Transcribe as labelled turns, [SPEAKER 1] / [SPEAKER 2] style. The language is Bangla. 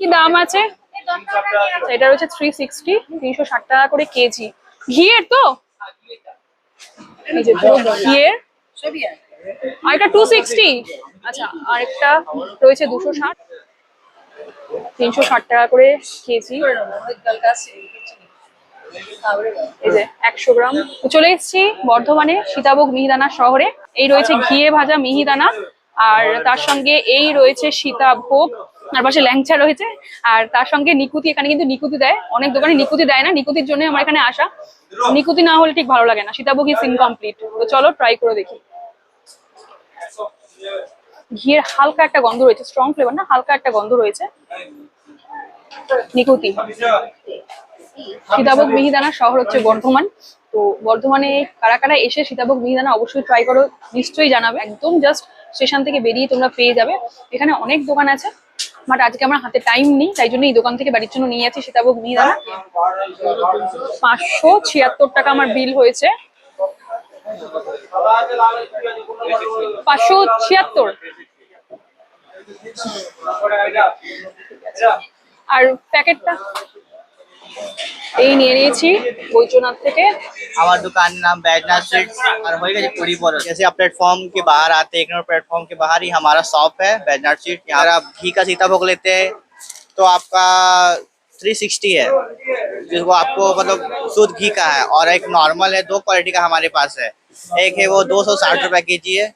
[SPEAKER 1] কি দাম আছে? এটা রয়েছে থ্রি সিক্সটি তিনশো ষাট টাকা করে কেজি। ঘিয়ের তো? ঘিয়ের। আর একটা টু সিক্সটি আচ্ছা আরেকটা রয়েছে দুশো ষাট। তিনশো ষাট টাকা করে কেজি। এই যে একশো গ্রাম। চলে এসেছি বর্ধমানে, সীতাভোগ মিহিদানা শহরে। এই রয়েছে ঘিয়ে ভাজা মিহিদানা। আর তার সঙ্গে এই রয়েছে সীতাভোগ। আর পাশে ল্যাংচা রয়েছে। আর তার সঙ্গে নিকুতি, এখানে কিন্তু নিকুতি দেয়। অনেক দোকানে নিকুতি দেয় না, নিকুতির জন্য আমার এখানে আসা। নিকুতি না হলে ঠিক ভালো লাগে না। সীতাভোগ ইজ ইনকমপ্লিট তো চলো ট্রাই করে দেখি। ঘিয়ের হালকা একটা গন্ধ রয়েছে স্ট্রং ফ্লেভার না? হালকা একটা গন্ধ রয়েছে। নিকুতি। সীতাভোগ মিহিদানা শহর হচ্ছে বর্ধমান। তো বর্ধমানে কারা কারা এসে সীতাভোগ মিহিদানা অবশ্যই ট্রাই করো। নিশ্চয়ই জানাবে। একদম জাস্ট স্টেশন থেকে বেরিয়ে তোমরা পেয়ে যাবে। এখানে অনেক দোকান আছে। বাট আজকে আমার হাতে টাইম নেই, তাই জন্য এই দোকান থেকে বাড়ির জন্য নিয়ে যাচ্ছি, সীতাভোগ মিহিদানা পাঁচশো ছিয়াত্তর টাকা আমার বিল হয়েছে। পাঁচশো ছিয়াত্তর। আর প্যাকেটটা? এই নিয়ে নিয়েছি। বৈদ্যনাথ থেকে
[SPEAKER 2] हमार दुकान नाम बैजनाथ स्वीट्स और होएगा जी पूरी पर जैसे आप प्लेटफॉर्म के बाहर आते हैं एक नंबर प्लेटफॉर्म के बाहर ही हमारा शॉप है बैजनाथ स्वीट यहाँ अगर आप घी का सीता भोग लेते हैं तो आपका 360 है जिसको आपको मतलब शुद्ध घी का है और एक नॉर्मल है दो क्वालिटी का हमारे पास है एक है वो दो सौ साठ रुपए के जी है